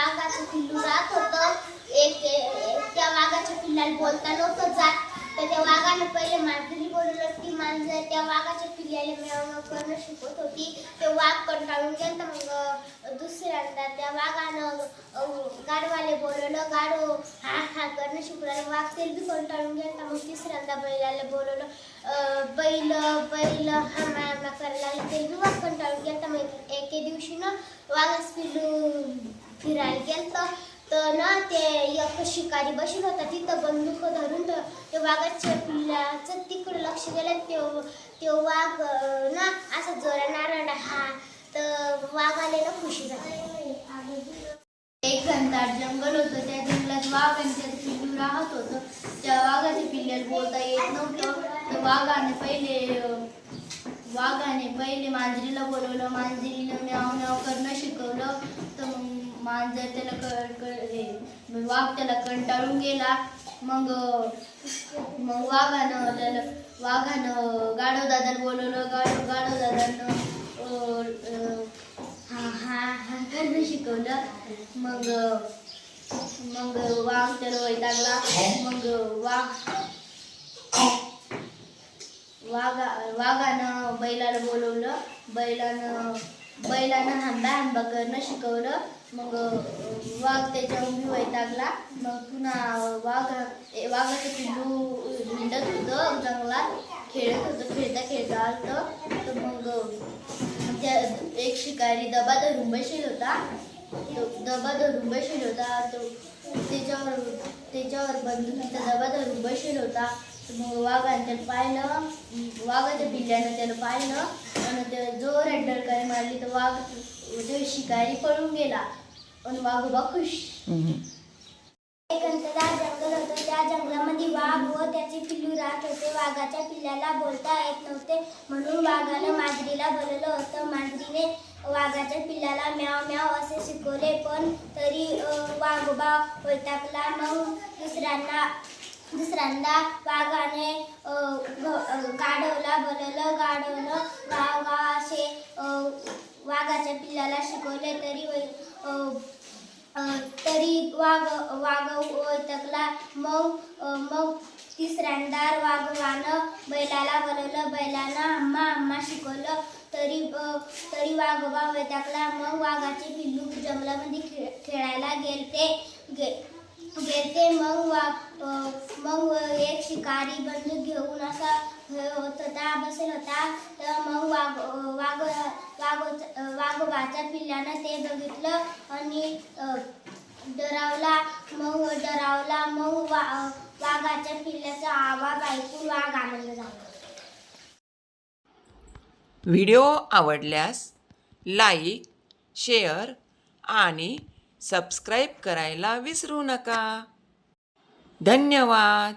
वाघाचं पिल्लू राहत होतं. एक त्या वाघाच्या पिल्लाला बोलता नव्हतं जात. तर त्या वाघानं पहिले मांजरी बोलवलं ती मांजर त्या वाघाच्या पिल्ल्याला मिळवणं करणं शिकवत होती. ते वाघ कंटाळून गेलं मग दुसऱ्यांदा त्या वाघानं गाडवाले बोलवलं. गाडो हा हा करणं शिकवलं. वाघ ते बी कंटाळून गेलं मग तिसऱ्यांदा बैलाला बोलवलं. बैल बैल हा मा करायला ते बी वाघ कंटाळून गेलं मग एके दिवशी ना वाघाच पिल्लू फिरायला गेलं तर ना ते एक शिकारी बसून होता तिथं बंदूक धरून तर ते वाघाच्या पिल्लाचं तिकडं लक्ष गेलं. ते ते वाघ ना असं जोरा आरडा हा तर वाघाले ना खुशी झाली. एक घनदाट जंगल होतं. त्या जंगलात वाघ आणि त्याचं पिल्लू राहत होतं. त्या वाघाच्या पिल्ल्याला बोलता येत नव्हतं. तर वाघाने पहिले वाघाने पहिले मांजरीला बोलवलं. मांजरीला म्याव म्याव करणं शिकवलं तर मग मांजर त्याला कळ कळ हे, वाघ त्याला कंटाळून गेला. मग मग वाघानं त्याला वाघानं गाढव दादाला बोलवलं. गाडव गाढव दादानं हा हा करणं शिकवलं. मग मग वाघ त्याला वैतागला मग वाघ वाघा वाघानं बैलाला बोलवलं. बैलानं बैलानं हांबा हांबा करणं शिकवलं. मग वाघ त्याच्यावर बी वैतागला मग पुन्हा वाघ वाघाचं पिल्लू हिंडत होतं जंगलात. खेळत होतं खेळता खेळता आलं तर मग त्या एक शिकारी दबा धरून बसेल होता. दबा धरून बसेल होता. तो त्याच्यावर त्याच्यावर बंदुकीचा दबा धरून बसेल होता. तर मग वाघाने त्याला पाहिलं. वाघाच्या पिल्ल्यानं त्याला पाहिलं. आणि ते जोरात डळकारी मारली. तर वाघ तो शिकारी पळून गेला. आणि वाघोबा खुश. एक अंतराळ जंगल होतं. त्या जंगलामध्ये वाघ व त्याचे पिल्लू राहत होते. वाघाच्या पिल्ल्याला बोलता येत नव्हते. म्हणून वाघानं मांजरीला बोलवलं होतं. मांजरीने वाघाच्या पिल्ल्याला म्याव म्याव असे शिकवले पण तरी वाघोबा वैतागला. मग दुसऱ्यांना दुसऱ्यांदा वाघाने गाढवला बोलवलं. गाढवलं. गाव गाव असे वाघाच्या पिल्ल्याला शिकवले. तरी वै तरी वाघ वागव वैतकला मग मग तिसऱ्यांदा वाघवानं बैलाला बोलवलं बैलानं आम्हा आम्हा शिकवलं. तरी तरी वाघोबा वैतागला मग वाघाचे पिल्लू जंगलामध्ये खेळ खेळायला गेले ते गेलते मग वा अं, मग एक शिकारी बंदूक घेऊन असा हे होता बसेल होता तर मग वाघ वाघ वाघ वाघोबाच्या पिल्ल्यानं ते बघितलं आणि डरावला मग डरावला मग वा वाघाच्या पिल्ल्याचा आवाज ऐकून वाघ आनंद झाला. व्हिडिओ आवडल्यास लाईक शेअर आणि सबस्क्राईब करायला विसरू नका. धन्यवाद.